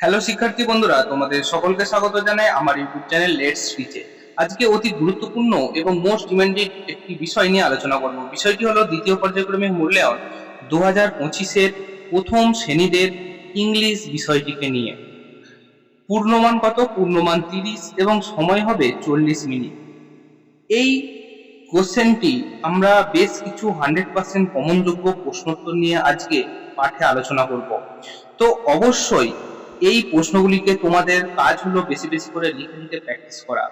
Hello শিক্ষার্থী বন্ধুরা, তোমাদের সকলকে স্বাগত জানাই আমার ইউটিউব চ্যানেল লেটস স্পিচে আজকে অতি গুরুত্বপূর্ণ এবং মোস্ট ডিমান্ডেড একটি বিষয় নিয়ে আলোচনা করব। বিষয়টি হলো দ্বিতীয় পর্যায়ক্রমিক মূল্যায়ন দু হাজার পঁচিশের প্রথম শ্রেণীদের ইংলিশ বিষয়টিকে নিয়ে। পূর্ণমান কত? পূর্ণমান তিরিশ এবং সময় হবে চল্লিশ মিনিট। এই কোশ্চেনটি আমরা বেশ কিছু হান্ড্রেড পার্সেন্ট কমনযোগ্য প্রশ্নোত্তর নিয়ে আজকে পাঠে আলোচনা করব। তো অবশ্যই এই প্রশ্নগুলিকে তোমাদের কাজ হলো বেশি বেশি করে লিখে লিখে প্র্যাকটিস করা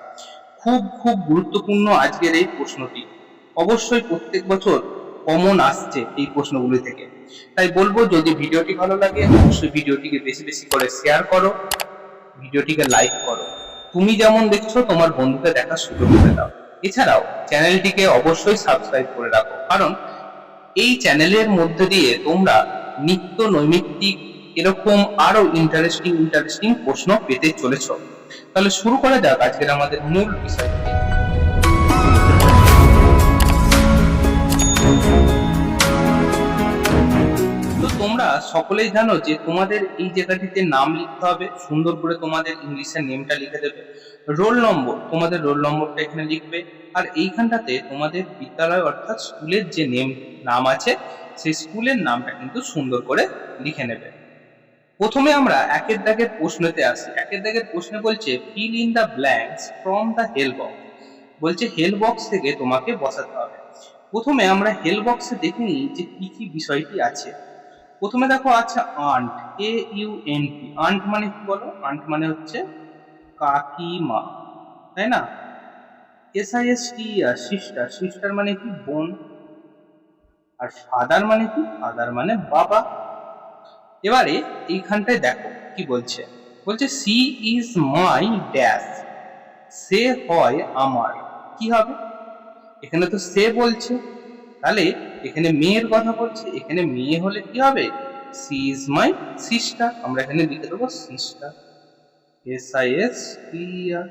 খুব খুব গুরুত্বপূর্ণ আজকের এই প্রশ্নটি। অবশ্যই প্রত্যেক বছর কমন আসছে এই প্রশ্নগুলি থেকে। তাই বলব, যদি ভিডিওটি ভালো লাগে, অবশ্যই ভিডিওটিকে বেশি বেশি করে শেয়ার করো, ভিডিওটিকে লাইক করো। তুমি যেমন দেখছ, তোমার বন্ধুকে দেখার সুযোগ করে দাও। এছাড়াও চ্যানেলটিকে অবশ্যই সাবস্ক্রাইব করে রাখো। কারণ এই চ্যানেলের মধ্যে দিয়ে তোমরা নিত্য নৈমিত্তিক এরকম আরও ইন্টারেস্টিং ইন্টারেস্টিং প্রশ্ন পেতে চলেছ। তাহলে শুরু করা যাক আজকের আমাদের মূল বিষয়টি তো তোমরা সকলেই জানো যে তোমাদের এই জায়গাটিতে নাম লিখতে হবে, সুন্দর করে তোমাদের ইংলিশের নেমটা লিখে দেবে। রোল নম্বর, তোমাদের রোল নম্বরটা এখানে লিখবে। আর এইখানটাতে তোমাদের বিদ্যালয় অর্থাৎ স্কুলের যে নেম নাম আছে, সেই স্কুলের নামটা কিন্তু সুন্দর করে লিখে নেবে। প্রথমে আমরা একের দাগের প্রশ্নতে আসি। একের দাগের প্রশ্নে বলছে fill in the blanks from the help box বলছে হেল বক্স থেকে তোমাকে বসাতে হবে। প্রথমে আমরা হেল বক্সে দেখে নিই যে কি কি বিষয়টি আছে। প্রথমে দেখো আছে aunt A U N T aunt মানে কি বলো? আন্ট মানে হচ্ছে কাকিমা, তাই না? S I S T R sister sister মানে কি? বোন। আর ফাদার মানে কি? ফাদার মানে বাবা। এবারে এইখানটায় দেখো কি বলছে। বলছে, সি ইজ মাই ড্যাশ। সে হয় আমার। কি হবে? এখানে তো সে বলছে। তাহলে এখানে মেয়ের কথা বলছে, এখানে মেয়ে হলে কি হবে? She is my sister. আমরা এখানে লিখে দেবো sister. S I S T R.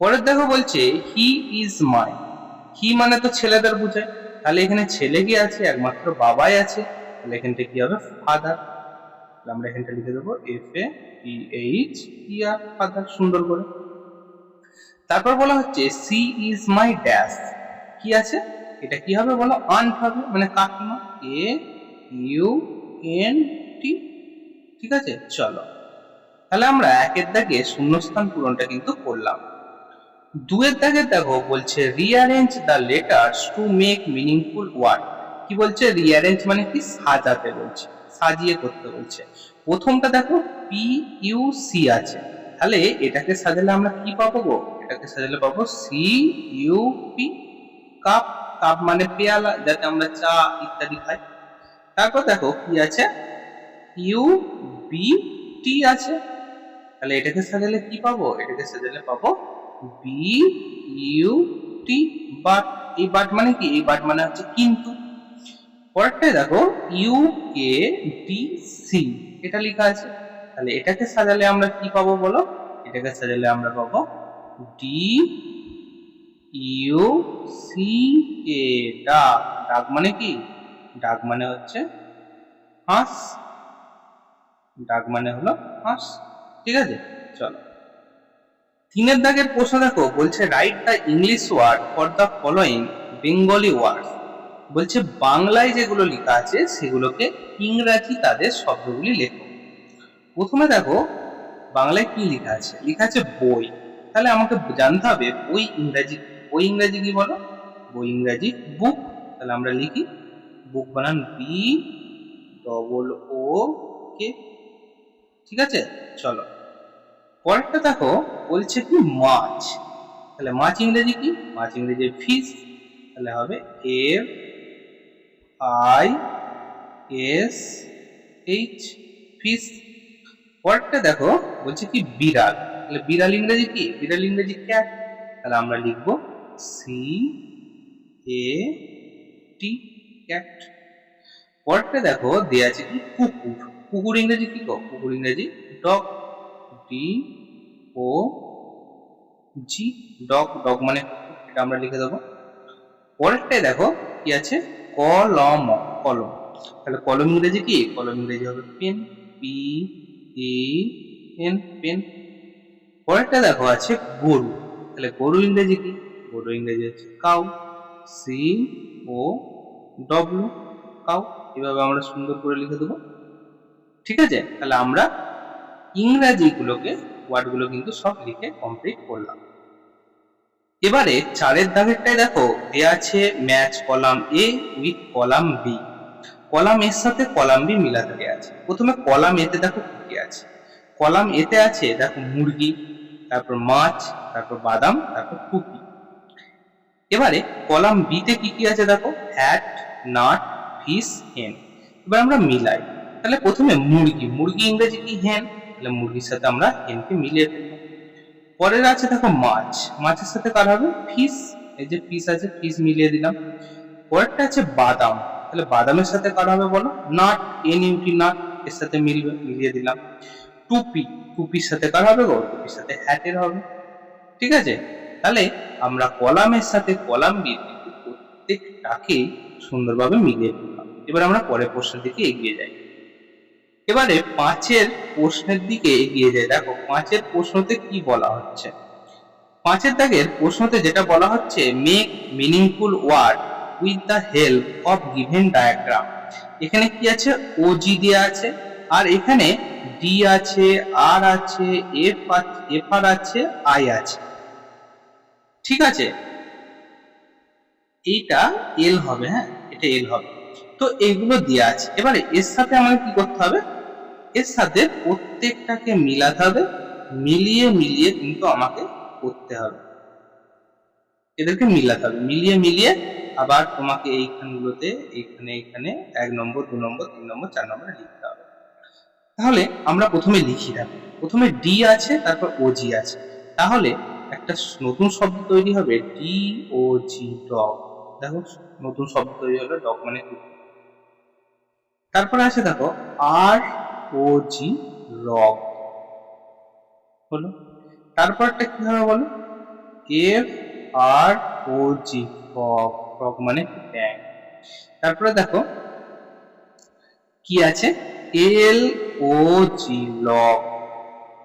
পরের দেখো বলছে, হি ইজ মাই। হি মানে তো ছেলেদের বোঝায়। তাহলে এখানে ছেলে কি আছে? একমাত্র বাবাই আছে। তাহলে এখানটা কি হবে? ফাদার আমরা এখানটা লিখে দেবো F A T H E R father সুন্দর করে। তারপর বলা হচ্ছে সি ইজ মাই ড্যাশ কি আছে? এটা কি হবে বলো? আন্ট হবে মানে কাকিমা। এ ইউ এন টি ঠিক আছে? চলো। তাহলে আমরা একের দাগে শূন্যস্থান পূরণটা কিন্তু করলাম। দুয়ের দাগে দেখো বলছে rearrange the letters to make meaningful word কি বলছে? রিঅ্যারেঞ্জ মানে কি? সাজাতে বলছে, সাজিয়ে করতে বলছে। প্রথমটা দেখো পি ইউ সি আছে। তাহলে এটাকে সাজালে আমরা কি পাবো গো? এটাকে সাজালে পাবো C U P cup cup মানে পেয়ালা, যাতে আমরা চা ইত্যাদি খাই। তারপর দেখো কি আছে? ইউ বি টি আছে। তাহলে এটাকে সাজালে কি পাবো? এটাকে সাজালে পাবো বি ইউ টি বাট এই বাট মানে কি? এই বাট মানে হচ্ছে কিন্তু। পরেরটায় দেখো ইউ কে ডি সি এটা লেখা আছে। তাহলে এটাকে সাজালে আমরা কি পাবো বলো? এটাকে সাজালে আমরা পাবো ডি ইউ সি এ ডাক। ডাক মানে কি? ডাক মানে হচ্ছে হাঁস। ডাক মানে হলো হাঁস। ঠিক আছে? চলো। তিনের দাগের প্রশ্ন দেখো, বলছে write the English word for the following Bengali words বলছে, বাংলায় যেগুলো লেখা আছে, সেগুলোকে ইংরাজি তাদের শব্দগুলি লেখো। প্রথমে দেখো, বাংলায় কি লেখা আছে? লেখা আছে বই। তাহলে আমাকে জানতে হবে, বই ইংরাজি বই ইংরাজি কি বলো? বই ইংরাজি বুক তাহলে আমরা লিখি বুক বানান বি ডবল ও কে ঠিক আছে? চলো। পরেরটা দেখো, বলছে কি মাছ। তাহলে মাছ ইংরেজি কি? মাছ ইংরেজি ফিশ তাহলে হবে F I S H fish পরেরটা দেখো, বলছে কি বিড়াল। তাহলে বিড়াল ইংরেজি কি? বিড়াল ইংরেজি ক্যাট তাহলে আমরা লিখব সি এ টি ক্যাট পরেরটা দেখো, দেয়া আছে কি? কুকুর। কুকুর ইংরেজি কি কুকুর ইংরেজি dog D O G dog dog মানে এটা আমরা লিখে দেবো। পরেরটাই দেখো, কি আছে? কলম কলম। তাহলে কলম ইংরেজি কি? কলম ইংরেজি হবে pen P E N pen. পরেরটা দেখো, আছে গরু। তাহলে গরু ইংরেজি কি? গরু ইংরেজি হচ্ছে cow. C O W cow. এভাবে আমরা সুন্দর করে লিখে দেবো। ঠিক আছে? তাহলে আমরা ইংরাজিগুলোকে, ওয়ার্ডগুলো কিন্তু সব লিখে কমপ্লিট করলাম। এবারে চারের দাগেরটায় দেখো দেয়া আছে match column A with column B column এর সাথে কলাম বি মিলাতে দেয়া আছে। প্রথমে কলাম এতে দেখো কি আছে। কলাম এতে আছে দেখো মুরগি, তারপর মাছ, তারপর বাদাম, তারপর কুকি এবারে কলাম বিতে কি কি আছে দেখো? হ্যাট নাট ফিশ হেন এবার আমরা মিলাই। তাহলে প্রথমে মুরগি। মুরগি ইংরেজি কি হেন তাহলে মুরগির সাথে আমরা হেনকে মিলিয়ে ফেললাম পরের আছে দেখো মাছ। মাছের সাথে কার হবে? ফিস এই যে ফিশ আছে, ফিশ মিলিয়ে দিলাম। পরেরটা আছে বাদাম। তাহলে বাদামের সাথে কার হবে বলো? নাট এন ইউটি নাট, এর সাথে মিলবে, মিলিয়ে দিলাম। টুপি। টুপির সাথে কার হবে গো? টুপির সাথে হ্যাটের হবে। ঠিক আছে? তাহলে আমরা কলামের সাথে কলাম দিয়ে প্রত্যেকটাকে সুন্দরভাবে মিলিয়ে ফেললাম এবার আমরা পরের প্রশ্নের দিকে এগিয়ে যাই। এবারে পাঁচের প্রশ্নের দিকে এগিয়ে যাই দেখো পাঁচের প্রশ্নতে কি বলা হচ্ছে? পাঁচের দাগের প্রশ্নতে যেটা বলা হচ্ছে make meaningful word with the help of given diagram এখানে কি আছে? ওজি দেওয়া আছে। আর এখানে ডি আছে আর আছে এফ এফ আর আছে আই আছে। ঠিক আছে? এইটা এল হবে হ্যাঁ? এটা এল হবে। তো এগুলো দেওয়া আছে। এবারে এর সাথে আমাকে কি করতে হবে? এর সাথে প্রত্যেকটাকে মিলাতে হবে। মিলিয়ে মিলিয়ে কিন্তু আমাকে করতে হবে। এদেরকে মিলাতে হবে। মিলিয়ে মিলিয়ে আবার তোমাকে এইখানগুলোতে, এইখানে এখানে এক নম্বর, দু নম্বর, তিন নম্বর, চার নম্বরে লিখতে হবে। তাহলে আমরা প্রথমে লিখি দেখো। প্রথমে ডি আছে, তারপর ওজি আছে। তাহলে একটা নতুন শব্দ তৈরি হবে ডি ও জি ডগ দেখো, নতুন শব্দ তৈরি হলো ডগ মানে তারপরে আছে দেখো আর ও জি রগ। হলো। তারপরটা কি হবে বলো? F R O G frog frog মানে ব্যাং তারপরে দেখো, কি আছে? এল ও জি লগ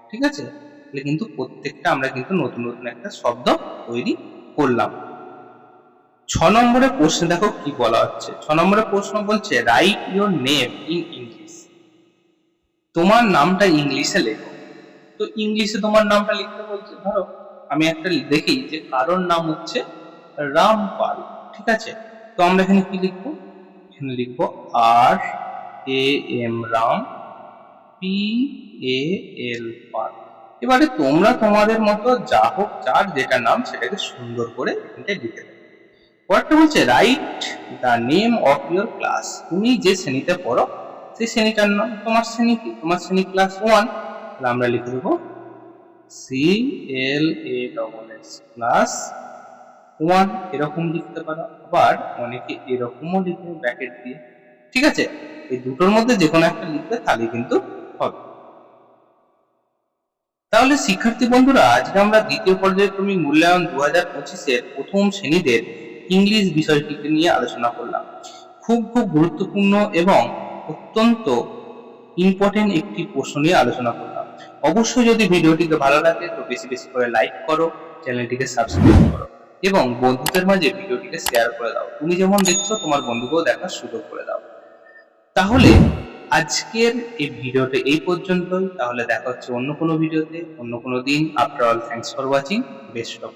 ঠিক আছে? তাহলে কিন্তু প্রত্যেকটা আমরা কিন্তু নতুন নতুন একটা শব্দ তৈরি করলাম। ছ নম্বরে প্রশ্ন দেখো কি বলা হচ্ছে? ছ নম্বরে প্রশ্ন বলছে write your name in English তোমার নামটা ইংলিশে লেখো। তো ইংলিশে তোমার নামটা লিখতে বলছে, ধরো আমি একটা দেখি যে কারোর নাম হচ্ছে রামপাল ঠিক আছে? তো আমরা এখানে কি লিখব? এখানে লিখব R A M Ram, P A L Pal এবারে তোমরা তোমাদের মতো যা হোক, যার যেটা নাম সেটাকে সুন্দর করে এখানটায় লিখে দেবে পরেরটা বলছে write the name of your class তুমি যে শ্রেণীতে পড়ো সেই শ্রেণীটার নাম? তোমার শ্রেণি কি? তোমার শ্রেণি ক্লাস ওয়ান তাহলে আমরা লিখে দেবো C L A double S class one এরকম লিখতে পারো। আবার অনেকে এরকমও লিখে ব্র্যাকেট দিয়ে। ঠিক আছে? এই দুটোর মধ্যে যে কোনো একটা লিখবে তাহলে কিন্তু হবে। তাহলে শিক্ষার্থী বন্ধুরা, আজকে আমরা দ্বিতীয় পর্যায়ক্রমিক মূল্যায়ন দু হাজার পঁচিশের প্রথম শ্রেণীদের ইংলিশ বিষয়টিকে নিয়ে আলোচনা করলাম। খুব খুব গুরুত্বপূর্ণ এবং অত্যন্ত ইম্পর্টেন্ট একটি প্রশ্ন নিয়ে আলোচনা করলাম। অবশ্যই যদি ভিডিওটিকে ভালো লাগে, তো বেশি বেশি করে লাইক করো, চ্যানেলটিকে সাবস্ক্রাইব করো এবং বন্ধুদের মাঝে ভিডিওটিকে শেয়ার করে দাও। তুমি যেমন দেখছ, তোমার বন্ধুকেও দেখার সুযোগ করে দাও। তাহলে আজকের এই ভিডিওটা এই পর্যন্তই। তাহলে দেখা হচ্ছে অন্য কোনো ভিডিওতে, অন্য কোনো দিন। After all thanks for watching best of